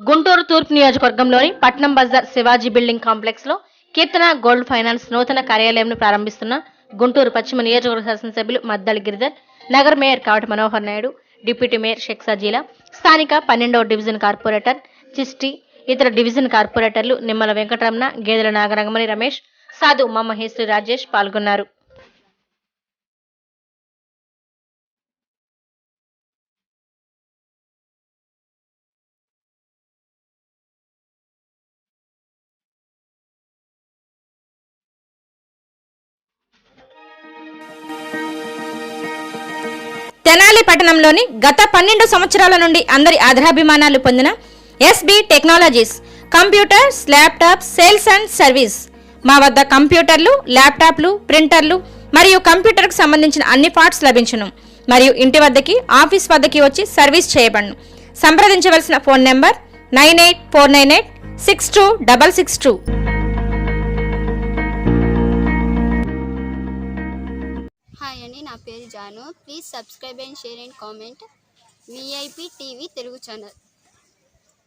గుంటూరు తూర్పు నియోజకవర్గంలోని పట్నం బజార్ శివాజీ బిల్డింగ్ కాంప్లెక్స్లో కీర్తన గోల్డ్ ఫైనాన్స్ నూతన కార్యాలయంను ప్రారంభిస్తున్న గుంటూరు పశ్చిమ నియోజకవర్గ శాసనసభ్యులు మద్దలి గిరిధర్ నగర mayor Kavati Manohar Naidu deputy mayor Sheikh Sajila స్థానిక పన్నెండవ డివిజన్ కార్పొరేటర్ చిస్టి ఇతర డివిజన్ కార్పొరేటర్లు నిమ్మల వెంకటరమణ గేదెల నాగరంగమణి రమేష్ సాధు మహేశ్వరి రాజేష్ పాల్గొన్నారు. తెనాలి పట్టణంలోని గత పన్నెండు సంవత్సరాల నుండి అందరి ఆదరాభిమానాలు పొందిన SB technologies computers laptop sales and service. మా వద్ద కంప్యూటర్లు ల్యాప్టాప్లు ప్రింటర్లు మరియు కంప్యూటర్కు సంబంధించిన అన్ని పార్ట్స్ లభించును. మరియు ఇంటి వద్దకి ఆఫీస్ వద్దకి వచ్చి సర్వీస్ చేయబడును. సంప్రదించవలసిన phone number nine eight four nine eight six two double six two. నా పేరు Janu. Please subscribe and share and comment. VIP TV Telugu channel.